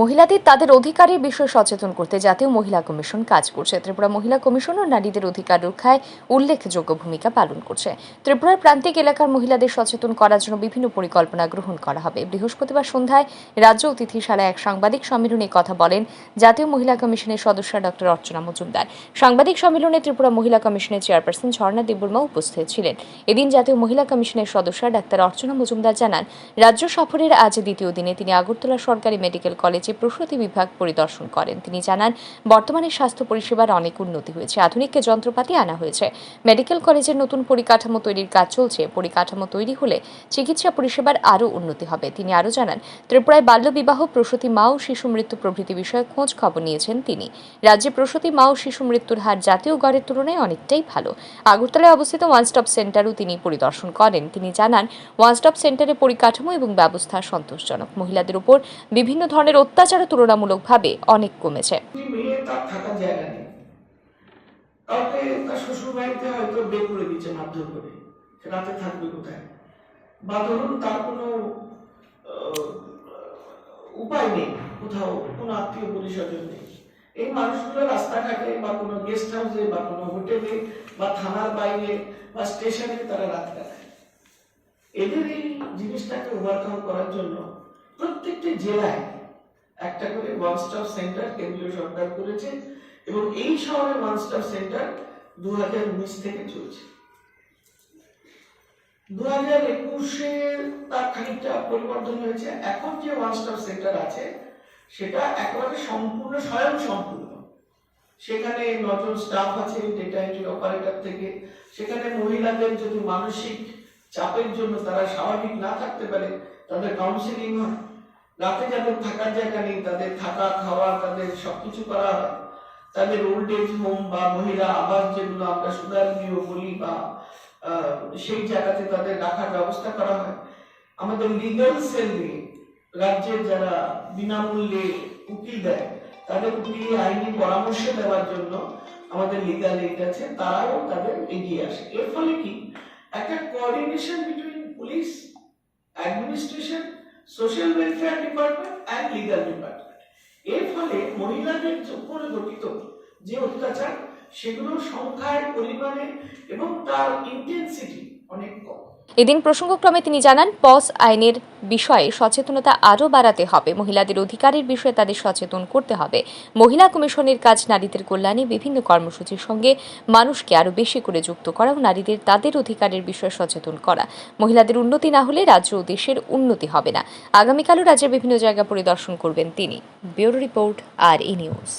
মহিলাদের তাদের অধিকারের বিষয়ে সচেতন করতে জাতীয় মহিলা কমিশন কাজ করছে। ত্রিপুরা মহিলা কমিশন ও নারীদের অধিকার রক্ষায় উল্লেখযোগ্য ভূমিকা পালন করছে। ত্রিপুরার প্রান্তিক এলাকার মহিলাদের সচেতন করার জন্য বিভিন্ন পরিকল্পনা গ্রহণ করা হবে। বৃহস্পতিবার সন্ধ্যায় রাজ্য অতিথিশালায় এক সাংবাদিক সম্মেলনে কথা বলেন জাতীয় মহিলা কমিশনের সদস্য ডক্টর অর্চনা মজুমদার। সাংবাদিক সম্মেলনে ত্রিপুরা মহিলা কমিশনের চেয়ারপারসন ঝর্ণা দেববর্মা উপস্থিত ছিলেন। এদিন জাতীয় মহিলা কমিশনের সদস্য ডাক্তার অর্চনা মজুমদার জানান, রাজ্য সফরের আজ দ্বিতীয় দিনে তিনি আগরতলা সরকারি মেডিকেল কলেজে প্রসূতি বিভাগ পরিদর্শন করেন। তিনি জানান, বর্তমানে স্বাস্থ্য পরিষেবার অনেক উন্নতি হয়েছে। আধুনিক যন্ত্রপাতি আনা হয়েছে। মেডিকেল কলেজের নতুন পরিকাঠামো তৈরির কাজ চলছে। পরিকাঠামো তৈরি হলে চিকিৎসা পরিষেবার আরও উন্নতি হবে। তিনি আরও জানান, ত্রিপুরায় বাল্যবিবাহ, প্রসূতি মা ও শিশু মৃত্যু প্রভৃতি বিষয়ে খোঁজ খবর নিয়েছেন তিনি। রাজ্যে প্রসূতি মা ও শিশু মৃত্যুর হার জাতীয় গড়ের তুলনায় অনেকটাই ভালো। আগরতলায় অবস্থিত ওয়ান স্টপ সেন্টারও তিনি পরিদর্শন করেন। তিনি জানান, ওয়ান স্টপ সেন্টারে পরিকাঠামো এবং ব্যবস্থা সন্তোষজনক। মহিলাদের উপর বিভিন্ন ধরনের অত্যাচারও তুলনামূলকভাবে অনেক কমেছে। কাউকে তার শ্বশুর বাড়িতে হয়তো বের করে দিচ্ছে মারধর করে। রাতে থাকবে কোথায়? বা ধরুন তার কোনো উপায় নেই। কোথাও কোনো আত্মীয় পরিষদের নেই। এই মানুষগুলো রাস্তাঘাটে বা কোনো গেস্ট হাউসে বা কোনো হোটেলে বা থানার বাইরে বা স্টেশনে তারা রাত কাটায়। এদের এই জিনিসটাকে ওভারকাম করার জন্য প্রত্যেকটি জেলায় একটা করে ওয়ান স্টপ সেন্টার কেন্দ্রীয় সরকার করেছে এবং এই শহরে ওয়ান স্টপ সেন্টার দু হাজার উনিশ থেকে চলছে। দু হাজার একুশে তার খানিকটা পরিবর্তন হয়েছে। এখন যে ওয়ান স্টপ সেন্টার আছে, সেটা একেবারে সম্পূর্ণ স্বয়ং সম্পূর্ণ। সেখানে নজন স্টাফ আছে ডেটা এন্ট্রি অপারেটর থেকে। সেখানে মহিলাদের যদি মানসিক চাপের জন্য তারা স্বাভাবিক না থাকতে পারে, তাদের কাউন্সিলিং হয়। রাতে যাদের থাকার জায়গা নেই, তাদের থাকা, খাওয়া, তাদের সবকিছু করা হয়। তাদের ওল্ড এজ হোম বা মহিলা আবাস যেগুলো আমরা সুদারণীয় বলি বা সেই জায়গাতে তাদের রাখার ব্যবস্থা করা হয়। আমাদের লিগাল সেল নিয়ে রাজ্যের যারা বিনামূল্যে উকিল দেয়, তাদের উকিল আইনি পরামর্শ দেওয়ার জন্য আমাদের লিগাল এইড আছে, তারাও তাদের এগিয়ে আসে। এর ফলে কি? একটা coordination social welfare department and legal department এর ফলে মহিলাদের উপরে গঠিত যে অত্যাচার, সেগুলোর সংখ্যায় পরিমাণে এবং তার ইন্টেন্সিটি অনেক কম। এদিন প্রসঙ্গক্রমে তিনি জানান, পস আইনের বিষয়ে সচেতনতা আরও বাড়াতে হবে। মহিলাদের অধিকারের বিষয়ে তাদের সচেতন করতে হবে। মহিলা কমিশনের কাজ নারীদের কল্যাণে বিভিন্ন কর্মসূচির সঙ্গে মানুষকে আরও বেশি করে যুক্ত করা ও নারীদের তাদের অধিকারের বিষয়ে সচেতন করা। মহিলাদের উন্নতি না হলে রাজ্য ও দেশের উন্নতি হবে না। আগামীকালও রাজ্যের বিভিন্ন জায়গা পরিদর্শন করবেন তিনি। Bureau report R E news.